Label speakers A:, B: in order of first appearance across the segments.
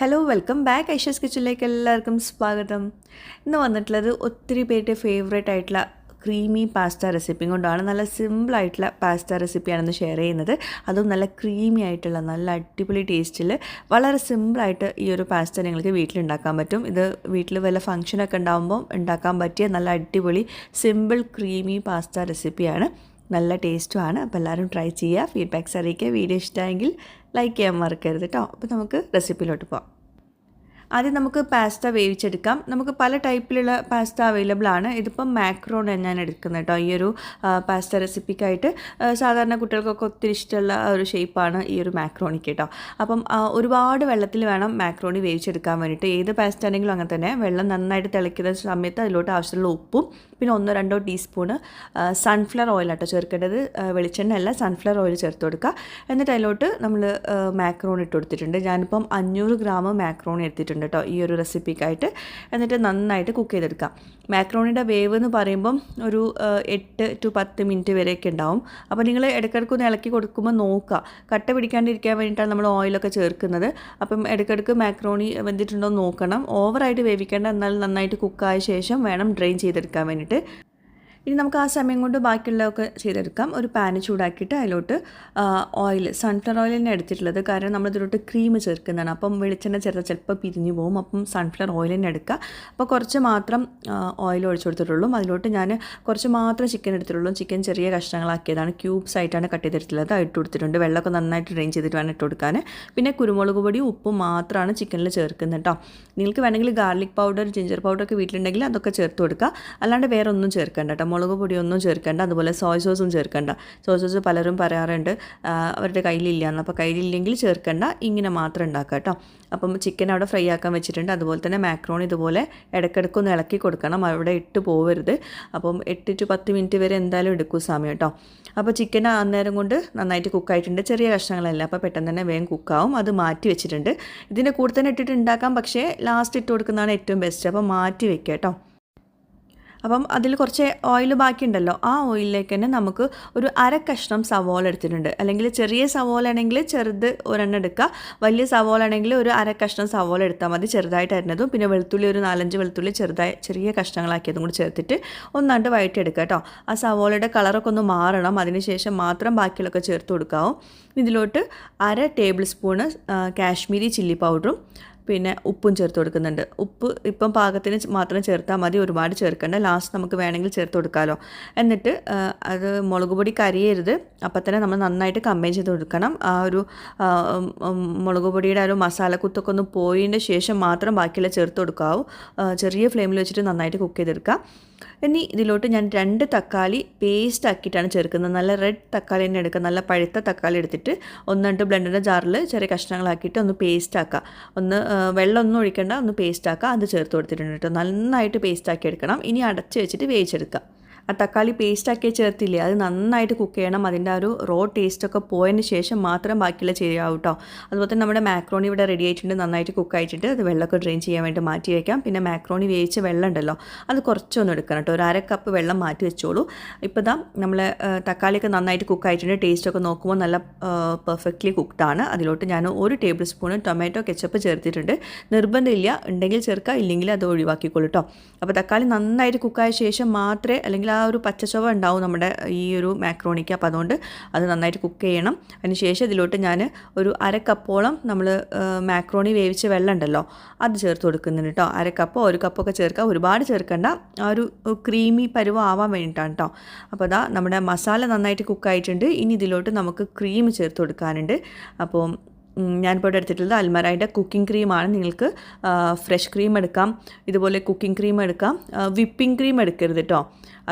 A: Hello welcome back Aisha's കിച്ചണിലേക്ക് എല്ലാവർക്കും സ്വാഗതം. ഇന്ന് വന്നിട്ടുള്ളത് ഒത്തിരി പേരുടെ ഫേവറേറ്റ് ആയിട്ടുള്ള ക്രീമി പാസ്ത റെസിപ്പി കൊണ്ടാണ്. നല്ല സിമ്പിളായിട്ടുള്ള പാസ്ത റെസിപ്പിയാണെന്ന് ഷെയർ ചെയ്യുന്നത്. അതും നല്ല ക്രീമി ആയിട്ടുള്ള നല്ല അടിപൊളി ടേസ്റ്റിൽ വളരെ സിമ്പിളായിട്ട് ഈ ഒരു പാസ്ത നിങ്ങൾക്ക് വീട്ടിലുണ്ടാക്കാൻ പറ്റും. ഇത് വീട്ടിൽ വല്ല ഫംഗ്ഷനൊക്കെ ഉണ്ടാകുമ്പോൾ ഉണ്ടാക്കാൻ പറ്റിയ നല്ല അടിപൊളി സിമ്പിൾ ക്രീമി പാസ്ത റെസിപ്പിയാണ് നല്ല ടേസ്റ്റുമാണ് അപ്പോൾ എല്ലാവരും ട്രൈ ചെയ്യുക. ഫീഡ്ബാക്ക്സ് അറിയിക്കുക. വീഡിയോ ഇഷ്ടമായെങ്കിൽ ലൈക്ക് ചെയ്യാൻ മറക്കരുത് കേട്ടോ. അപ്പോൾ നമുക്ക് റെസിപ്പിയിലോട്ട് പോകാം ആദ്യം നമുക്ക് പാസ്ത വേവിച്ചെടുക്കാം. നമുക്ക് പല ടൈപ്പിലുള്ള പാസ്ത അവൈലബിൾ ആണ്. ഇതിപ്പം മാക്രോൺ ഞാൻ എടുക്കുന്നത് കേട്ടോ ഈ ഒരു പാസ്ത റെസിപ്പിക്കായിട്ട് സാധാരണ കുട്ടികൾക്കൊക്കെ ഒത്തിരി ഇഷ്ടമുള്ള ഒരു ഷേപ്പാണ് ഈ ഒരു മാക്രോണിക്ക് കേട്ടോ അപ്പം ഒരുപാട് വെള്ളത്തിൽ വേണം മാക്രോണി വേവിച്ചെടുക്കാൻ വേണ്ടിയിട്ട് ഏത് പാസ്ത ആണെങ്കിലും അങ്ങനെ തന്നെ. വെള്ളം നന്നായിട്ട് തിളയ്ക്കുന്ന സമയത്ത് അതിലോട്ട് ആവശ്യമുള്ള ഉപ്പും പിന്നെ ഒന്നോ രണ്ടോ ടീസ്പൂണ് സൺഫ്ലവർ ഓയിൽ ആട്ടോ ചേർക്കേണ്ടത്. വെളിച്ചെണ്ണ അല്ല സൺഫ്ലവർ ഓയിൽ ചേർത്ത് കൊടുക്കുക എന്നിട്ട് അതിലോട്ട് നമ്മൾ മാക്രോൺ ഇട്ട് കൊടുത്തിട്ടുണ്ട്. ഞാനിപ്പം അഞ്ഞൂറ് ഗ്രാം മാക്രോൺ എടുത്തിട്ടുണ്ട്. കേട്ടോ ഈ ഒരു റെസിപ്പിക്കായിട്ട്. എന്നിട്ട് നന്നായിട്ട് കുക്ക് ചെയ്തെടുക്കാം. മാക്രോണിയുടെ വേവ് എന്ന് പറയുമ്പം ഒരു എട്ട് ടു പത്ത് മിനിറ്റ് വരെയൊക്കെ ഉണ്ടാവും. അപ്പോൾ നിങ്ങൾ ഇടയ്ക്കിടയ്ക്ക് ഒന്ന് ഇളക്കി കൊടുക്കുമ്പോൾ നോക്കുക. കട്ട പിടിക്കാണ്ടിരിക്കാൻ വേണ്ടിയിട്ടാണ് നമ്മൾ ഓയിലൊക്കെ ചേർക്കുന്നത്. അപ്പം ഇടയ്ക്കിടയ്ക്ക് മാക്രോണി വെന്തിട്ടുണ്ടോ നോക്കണം. ഓവറായിട്ട് വേവിക്കേണ്ട എന്നാൽ നന്നായിട്ട് കുക്കായ ശേഷം വേണം ഡ്രെയിൻ ചെയ്തെടുക്കാൻ വേണ്ടിയിട്ട്. ഇനി നമുക്ക് ആ സമയം കൊണ്ട് ബാക്കിയുള്ളതൊക്കെ ചെയ്തെടുക്കാം. ഒരു പാന് ചൂടാക്കിയിട്ട് അതിലോട്ട് ഓയിൽ സൺഫ്ലവർ ഓയിൽ തന്നെ എടുത്തിട്ടുള്ളത്. കാരണം നമ്മൾ ഇതിലോട്ട് ക്രീം ചേർക്കുന്നതാണ്. അപ്പം വെളിച്ചെണ്ണ ചേർത്താൽ ചിലപ്പോൾ പിരിഞ്ഞു പോകും. അപ്പം സൺഫ്ലവർ ഓയിൽ തന്നെ എടുക്കുക. അപ്പോൾ കുറച്ച് മാത്രം ഓയിൽ ഒഴിച്ചു കൊടുത്തിട്ടുള്ളൂ. അതിലോട്ട് ഞാൻ കുറച്ച് മാത്രം ചിക്കൻ എടുത്തിട്ടുള്ളൂ. ചിക്കൻ ചെറിയ കഷ്ണങ്ങളാക്കിയതാണ്. ക്യൂബ്സ് ആയിട്ടാണ് കട്ട് ചെയ്തിട്ടുള്ളത്. ഇട്ട് കൊടുത്തിട്ടുണ്ട്. വെള്ളമൊക്കെ നന്നായിട്ട് ഡ്രെയിൻ ചെയ്തിട്ട് വേണം ഇട്ട് കൊടുക്കാൻ പിന്നെ കുരുമുളക് പൊടി ഉപ്പും മാത്രമാണ് ചിക്കനിൽ ചേർക്കുന്നത് കേട്ടോ നിങ്ങൾക്ക് വേണമെങ്കിൽ ഗാർലിക് പൗഡർ ജിഞ്ചർ പൗഡർ ഒക്കെ വീട്ടിലുണ്ടെങ്കിൽ അതൊക്കെ ചേർത്ത് കൊടുക്കുക. അല്ലാണ്ട് വേറെ ഒന്നും ചേർക്കേണ്ട കേട്ടോ മുളക് പൊടിയൊന്നും ചേർക്കേണ്ട അതുപോലെ സോയ സോസും ചേർക്കേണ്ട. സോയ സോസ് പലരും പറയാറുണ്ട് അവരുടെ കയ്യിലില്ല എന്ന്. അപ്പോൾ കയ്യിലില്ലെങ്കിൽ ചേർക്കേണ്ട ഇങ്ങനെ മാത്രം ഉണ്ടാക്കുക കേട്ടോ. അപ്പം ചിക്കൻ അവിടെ ഫ്രൈ ആക്കാൻ വെച്ചിട്ടുണ്ട്. അതുപോലെ തന്നെ മാക്രോൺ ഇതുപോലെ ഇടയ്ക്കിടയ്ക്ക് ഒന്ന് ഇളക്കി കൊടുക്കണം. അവിടെ ഇട്ട് പോവരുത്. അപ്പം എട്ട് ടു പത്ത് മിനിറ്റ് വരെ എന്തായാലും എടുക്കും സമയം കേട്ടോ. അപ്പോൾ ചിക്കൻ അന്നേരം കൊണ്ട് നന്നായിട്ട് കുക്കായിട്ടുണ്ട് ചെറിയ കഷ്ണങ്ങളല്ല. അപ്പോൾ പെട്ടെന്ന് തന്നെ വേഗം കുക്കാവും അത് മാറ്റി വെച്ചിട്ടുണ്ട്. ഇതിന്റെ കൂടെ തന്നെ ഇട്ടിട്ട് ഉണ്ടാക്കാം. പക്ഷേ ലാസ്റ്റ് ഇട്ട് കൊടുക്കുന്നതാണ് ഏറ്റവും ബെസ്റ്റ് അപ്പോൾ മാറ്റി വെക്കാം കേട്ടോ. അപ്പം അതിൽ കുറച്ച് ഓയിൽ ബാക്കിയുണ്ടല്ലോ ആ ഓയിലിലേക്ക് തന്നെ നമുക്ക് ഒരു അര കഷ്ണം സവോള എടുത്തിട്ടുണ്ട്. അല്ലെങ്കിൽ ചെറിയ സവോള ആണെങ്കിൽ ചെറുത് ഒരെണ്ണം എടുക്കുക വലിയ സവോള ആണെങ്കിൽ ഒരു അര കഷ്ണം സവോള എടുത്താൽ മതി ചെറുതായിട്ട് അരിഞ്ഞതും. പിന്നെ വെളുത്തുള്ളി ഒരു നാലഞ്ച് വെളുത്തുള്ളി ചെറുതായി ചെറിയ കഷ്ണങ്ങളാക്കിയതും കൂടി ചേർത്തിട്ട് ഒന്നാണ്ട് വഴറ്റിയെടുക്കുക കേട്ടോ. ആ സവോളയുടെ കളറൊക്കെ ഒന്ന് മാറണം അതിനുശേഷം മാത്രം ബാക്കിയുള്ളൊക്കെ ചേർത്ത് കൊടുക്കാവും. ഇതിലോട്ട് അര ടേബിൾ സ്പൂണ് കാശ്മീരി ചില്ലി പൗഡറും പിന്നെ ഉപ്പും ചേർത്ത് കൊടുക്കുന്നുണ്ട്. ഉപ്പ് ഇപ്പം പാകത്തിന് മാത്രം ചേർത്താൽ മതി ഒരുപാട് ചേർക്കേണ്ട. ലാസ്റ്റ് നമുക്ക് വേണമെങ്കിൽ ചേർത്ത് കൊടുക്കാമല്ലോ എന്നിട്ട് അത് മുളക് പൊടി കരിയരുത്. അപ്പം തന്നെ നമ്മൾ നന്നായിട്ട് കമ്പൈൻ ചെയ്ത് കൊടുക്കണം. ആ ഒരു മുളക് പൊടിയുടെ ആ ഒരു മസാലക്കുത്തൊക്കെ ഒന്ന് പോയതിന്റെ ശേഷം മാത്രം ബാക്കിയുള്ള ചേർത്ത് കൊടുക്കാവൂ. ചെറിയ ഫ്ലെയിമിൽ വെച്ചിട്ട് നന്നായിട്ട് കുക്ക് ചെയ്തെടുക്കാം. ഇനി ഇതിലോട്ട് ഞാൻ രണ്ട് തക്കാളി പേസ്റ്റ് ആക്കിയിട്ടാണ് ചേർക്കുന്നത്. നല്ല റെഡ് തക്കാളി തന്നെ എടുക്കുക നല്ല പഴുത്ത തക്കാളി എടുത്തിട്ട് ഒന്ന് രണ്ട് ബ്ലെൻഡറിന്റെ ജാറിൽ ചെറിയ കഷ്ണങ്ങളാക്കിയിട്ട് ഒന്ന് പേസ്റ്റ് ആക്കുക ഒന്ന് വെള്ളം വെള്ളമൊന്നും ഒഴിക്കേണ്ട. ഒന്ന് പേസ്റ്റ് ആക്കുക അത് ചേർത്ത് കൊടുത്തിട്ടുണ്ട് കേട്ടോ. നന്നായിട്ട് പേസ്റ്റ് ആക്കി എടുക്കണം. ഇനി അടച്ച് വെച്ചിട്ട് വേവിച്ചെടുക്കുക ആ തക്കാളി പേസ്റ്റ് ആക്കി ചേർത്തില്ലേ? അത് നന്നായിട്ട് കുക്ക് ചെയ്യണം. അതിന്റെ ഒരു റോ ടേസ്റ്റൊക്കെ പോയതിന് ശേഷം മാത്രം ബാക്കിയുള്ള ചെയ്യാവും കേട്ടോ അതുപോലെ തന്നെ നമ്മുടെ മാക്രോണി ഇവിടെ റെഡി ആയിട്ടുണ്ട്. നന്നായിട്ട് കുക്ക് ആയിട്ടുണ്ട്. അത് വെള്ളമൊക്കെ ഡ്രെയിൻ ചെയ്യാൻ വേണ്ടി മാറ്റി വയ്ക്കാം പിന്നെ മാക്രോണി വേവിച്ച വെള്ളം ഉണ്ടല്ലോ അത് കുറച്ചൊന്നും എടുക്കണം കേട്ടോ ഒരു അര കപ്പ് വെള്ളം മാറ്റി വെച്ചോളൂ. ഇപ്പോൾ ദാ നമ്മൾ തക്കാളിയൊക്കെ നന്നായിട്ട് കുക്ക് ആയിട്ടുണ്ട്. ടേസ്റ്റൊക്കെ നോക്കുമ്പോൾ നല്ല പെർഫെക്റ്റ്ലി കുക്ക്ഡ് ആണ്. അതിലോട്ട് ഞാൻ ഒരു ടേബിൾ സ്പൂൺ ടൊമാറ്റോ കെച്ചപ്പ് ചേർത്തിട്ടുണ്ട്. നിർബന്ധമില്ല. ഉണ്ടെങ്കിൽ ചേർക്കുക. ഇല്ലെങ്കിൽ അത് ഒഴിവാക്കിക്കോളൂ കേട്ടോ അപ്പോൾ തക്കാളി നന്നായിട്ട് കുക്കായ ശേഷം മാത്രമേ അല്ലെങ്കിൽ ആ ഒരു പച്ചച്ചുവ ഉണ്ടാവും നമ്മുടെ ഈ ഒരു മാക്രോണിക്ക്. അപ്പോൾ അതുകൊണ്ട് അത് നന്നായിട്ട് കുക്ക് ചെയ്യണം. അതിന് ശേഷം ഇതിലോട്ട് ഞാൻ ഒരു അര കപ്പോളം നമ്മൾ മാക്രോണി വേവിച്ച വെള്ളം ഉണ്ടല്ലോ അത് ചേർത്ത് കൊടുക്കുന്നുണ്ട് കേട്ടോ. അര കപ്പോ ഒരു കപ്പൊക്കെ ചേർക്കുക. ഒരുപാട് ചേർക്കേണ്ട. ആ ഒരു ക്രീമി പരുവം ആവാൻ വേണ്ടിയിട്ടാണ് കേട്ടോ. അപ്പോൾ അതാ നമ്മുടെ മസാല നന്നായിട്ട് കുക്കായിട്ടുണ്ട് ഇനി ഇതിലോട്ട് നമുക്ക് ക്രീം ചേർത്ത് കൊടുക്കാനുണ്ട്. അപ്പോൾ ഞാനിപ്പോൾ ഇവിടെ എടുത്തിട്ടുള്ളത് അൽമറയുടെ കുക്കിംഗ് ക്രീമാണ് നിങ്ങൾക്ക് ഫ്രഷ് ക്രീം എടുക്കാം. ഇതുപോലെ കുക്കിംഗ് ക്രീം എടുക്കാം. വിപ്പിംഗ് ക്രീം എടുക്കരുത് കേട്ടോ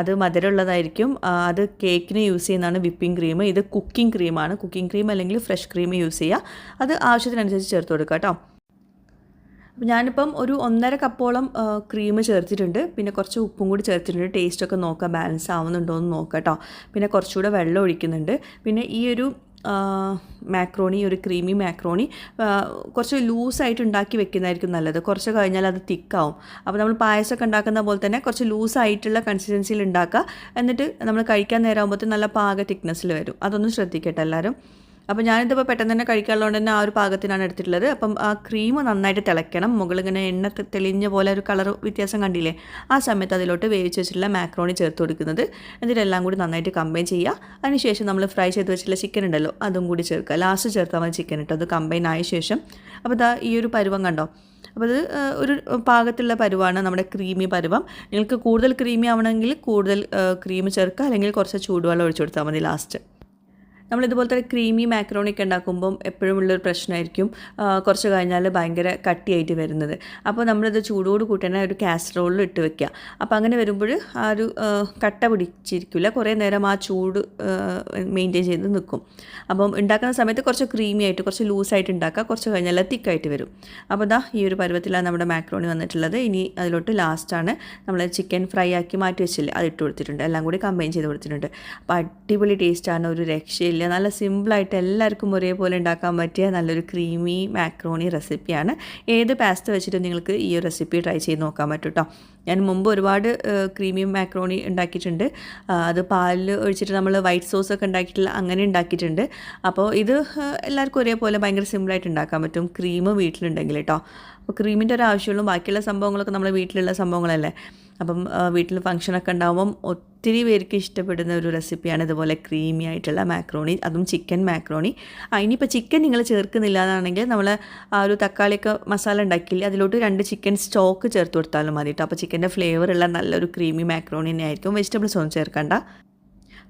A: അത് മധുരമുള്ളതായിരിക്കും. അത് കേക്കിന് യൂസ് ചെയ്യുന്നതാണ് വിപ്പിംഗ് ക്രീം ഇത് കുക്കിംഗ് ക്രീമാണ് കുക്കിംഗ് ക്രീം അല്ലെങ്കിൽ ഫ്രഷ് ക്രീം യൂസ് ചെയ്യുക. അത് ആവശ്യത്തിനനുസരിച്ച് ചേർത്ത് കൊടുക്കുക കേട്ടോ ഞാനിപ്പം ഒരു ഒന്നര കപ്പോളം ക്രീം ചേർത്തിട്ടുണ്ട്. പിന്നെ കുറച്ച് ഉപ്പും കൂടി ചേർത്തിട്ടുണ്ട്. ടേസ്റ്റൊക്കെ നോക്കാം. ബാലൻസ് ആവുന്നുണ്ടോ എന്ന് നോക്കാം കേട്ടോ പിന്നെ കുറച്ചുകൂടെ വെള്ളം ഒഴിക്കുന്നുണ്ട്. പിന്നെ ഈ ഒരു മാക്രോണി ഒരു ക്രീമി മാക്രോണി കുറച്ച് ലൂസായിട്ട് ഉണ്ടാക്കി വെക്കുന്നതായിരിക്കും നല്ലത്. കുറച്ച് കഴിഞ്ഞാൽ അത് തിക്കാവും അപ്പോൾ നമ്മൾ പായസമൊക്കെ ഉണ്ടാക്കുന്ന പോലെ തന്നെ കുറച്ച് ലൂസായിട്ടുള്ള കൺസിസ്റ്റൻസിയിൽ ഉണ്ടാക്കുക. എന്നിട്ട് നമ്മൾ കഴിക്കാൻ നേരമാകുമ്പോഴത്തേക്കും നല്ല പാക തിക്നെസ്സിൽ വരും. അതൊന്നും ശ്രദ്ധിക്കട്ടെ എല്ലാവരും. അപ്പോൾ ഞാനിതിപ്പോൾ പെട്ടെന്ന് തന്നെ കഴിക്കാനുള്ളതുകൊണ്ട് തന്നെ ആ ഒരു പാകത്തിനാണ് എടുത്തിട്ടുള്ളത്. അപ്പം ആ ക്രീം നന്നായിട്ട് തിളയ്ക്കണം. മുകളിങ്ങനെ എണ്ണ തെളിഞ്ഞ പോലെ ഒരു കളർ വ്യത്യാസം കണ്ടില്ലേ? ആ സമയത്ത് അതിലോട്ട് വേവിച്ച് വെച്ചിട്ടുള്ള മാക്രോണി ചേർത്ത് കൊടുക്കുന്നത്. എന്നിട്ടെല്ലാം കൂടി നന്നായിട്ട് കമ്പൈൻ ചെയ്യുക. അതിനുശേഷം നമ്മൾ ഫ്രൈ ചെയ്ത് വെച്ചിട്ടുള്ള ചിക്കൻ ഉണ്ടല്ലോ അതും കൂടി ചേർക്കുക. ലാസ്റ്റ് ചേർത്താൽ മതി ചിക്കൻ ഇട്ടോ. അത് കമ്പൈൻ ആയ ശേഷം. അപ്പോൾ ഇതാ ഈ ഒരു പരുവം കണ്ടോ? അപ്പോൾ അത് ഒരു പാകത്തിലുള്ള പരുവാണ് നമ്മുടെ ക്രീമി പരുവം. നിങ്ങൾക്ക് കൂടുതൽ ക്രീമി ആവണമെങ്കിൽ കൂടുതൽ ക്രീം ചേർക്കുക. അല്ലെങ്കിൽ കുറച്ച് ചൂടുവെള്ളം ഒഴിച്ചു കൊടുത്താൽ മതി ലാസ്റ്റ് നമ്മളിതുപോലത്തെ ക്രീമി മാക്രോണിയൊക്കെ ഉണ്ടാക്കുമ്പം എപ്പോഴും ഉള്ളൊരു പ്രശ്നമായിരിക്കും. കുറച്ച് കഴിഞ്ഞാൽ ഭയങ്കര കട്ടിയായിട്ട് വരുന്നത്. അപ്പോൾ നമ്മളിത് ചൂടോട് കൂട്ടി തന്നെ ഒരു കാസറോളിൽ ഇട്ട് വെക്കുക അപ്പോൾ അങ്ങനെ വരുമ്പോൾ ആ ഒരു കട്ട പിടിച്ചിരിക്കില്ല കുറേ നേരം ആ ചൂട് മെയിന്റെയിൻ ചെയ്ത് നിൽക്കും അപ്പം ഉണ്ടാക്കുന്ന സമയത്ത് കുറച്ച് ക്രീമി ആയിട്ട് കുറച്ച് ലൂസായിട്ട് ഉണ്ടാക്കുക കുറച്ച് കഴിഞ്ഞാൽ തിക്കായിട്ട് വരും. അപ്പോൾ ദാ ഈ ഒരു പരുവത്തിലാണ് നമ്മുടെ മാക്രോണി വന്നിട്ടുള്ളത്. ഇനി അതിലോട്ട് ലാസ്റ്റാണ് നമ്മൾ ചിക്കൻ ഫ്രൈ ആക്കി മാറ്റി വെച്ചില്ലേ? അത് ഇട്ട് കൊടുത്തിട്ടുണ്ട്. എല്ലാം കൂടി കമ്പൈൻ ചെയ്ത് കൊടുത്തിട്ടുണ്ട്. അപ്പോൾ അടിപൊളി ടേസ്റ്റാണ് ഒരു രക്ഷയില്ല. നല്ല സിമ്പിളായിട്ട് എല്ലാവർക്കും ഒരേപോലെ ഉണ്ടാക്കാൻ പറ്റിയ നല്ലൊരു ക്രീമി മാക്രോണി റെസിപ്പിയാണ്. ഏത് പാസ്ത വെച്ചിട്ടും നിങ്ങൾക്ക് ഈ ഒരു റെസിപ്പി ട്രൈ ചെയ്ത് നോക്കാൻ പറ്റും കേട്ടോ ഞാൻ മുമ്പ് ഒരുപാട് ക്രീമി മാക്രോണി ഉണ്ടാക്കിയിട്ടുണ്ട്. അത് പാലിൽ ഒഴിച്ചിട്ട് നമ്മൾ വൈറ്റ് സോസ് ഒക്കെ ഉണ്ടാക്കിയിട്ടുള്ള അങ്ങനെ ഉണ്ടാക്കിയിട്ടുണ്ട്. അപ്പോൾ ഇത് എല്ലാവർക്കും ഒരേപോലെ ഭയങ്കര സിമ്പിളായിട്ട് ഉണ്ടാക്കാൻ പറ്റും. ക്രീം വീട്ടിലുണ്ടെങ്കിൽ കേട്ടോ അപ്പോൾ ക്രീമിന്റെ ഒരു ആവശ്യമുള്ളൂ. ബാക്കിയുള്ള സംഭവങ്ങളൊക്കെ നമ്മൾ വീട്ടിലുള്ള സംഭവങ്ങളല്ലേ. അപ്പം വീട്ടിൽ ഫംഗ്ഷനൊക്കെ ഉണ്ടാകുമ്പം ഒത്തിരി പേർക്ക് ഇഷ്ടപ്പെടുന്ന ഒരു റെസിപ്പിയാണ് ഇതുപോലെ ക്രീമി ആയിട്ടുള്ള മാക്രോണി അതും ചിക്കൻ മാക്രോണി അതിനിപ്പോൾ ചിക്കൻ നിങ്ങൾ ചേർക്കുന്നില്ല എന്നാണെങ്കിൽ നമ്മൾ ആ ഒരു തക്കാളിയൊക്കെ മസാല ഉണ്ടാക്കിയില്ലേ അതിലോട്ട് രണ്ട് ചിക്കൻ സ്റ്റോക്ക് ചേർത്ത് കൊടുത്താലും മതി കേട്ടോ അപ്പോൾ ചിക്കന്റെ ഫ്ലേവറുള്ള നല്ലൊരു ക്രീമി മാക്രോണി തന്നെ ആയിരിക്കും വെജിറ്റബിൾസ് ഒന്നും ചേർക്കണ്ട.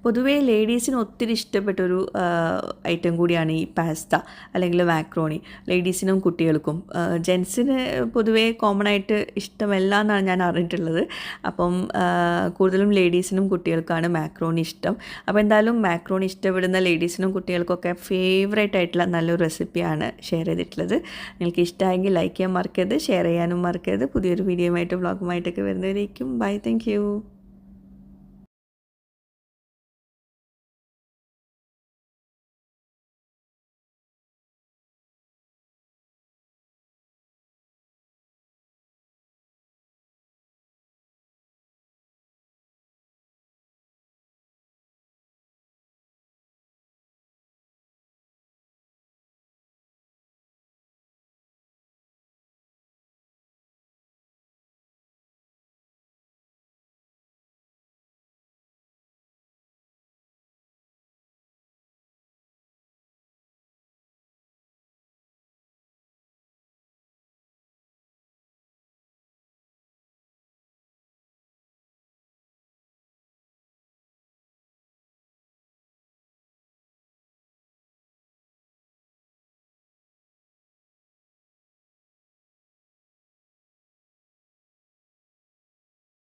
A: പൊതുവേ ലേഡീസിന് ഒത്തിരി ഇഷ്ടപ്പെട്ടൊരു ഐറ്റം കൂടിയാണ് ഈ പാസ്ത അല്ലെങ്കിൽ മാക്രോണി. ലേഡീസിനും കുട്ടികൾക്കും. ജെൻസിന് പൊതുവേ കോമൺ ആയിട്ട് ഇഷ്ടമല്ല എന്നാണ് ഞാൻ അറിഞ്ഞിട്ടുള്ളത്. അപ്പം കൂടുതലും ലേഡീസിനും കുട്ടികൾക്കാണ് മാക്രോണി ഇഷ്ടം. അപ്പോൾ എന്തായാലും മാക്രോണി ഇഷ്ടപ്പെടുന്ന ലേഡീസിനും കുട്ടികൾക്കൊക്കെ ഫേവറേറ്റ് ആയിട്ടുള്ള നല്ലൊരു റെസിപ്പിയാണ് ഷെയർ ചെയ്തിട്ടുള്ളത്. നിങ്ങൾക്ക് ഇഷ്ടമായെങ്കിൽ ലൈക്ക് ചെയ്യാൻ മറക്കരുത് ഷെയർ ചെയ്യാനും മറക്കരുത്. പുതിയൊരു വീഡിയോയുമായിട്ട് വ്ളോഗുമായിട്ടൊക്കെ വരുന്നവരേക്കും. Bye thank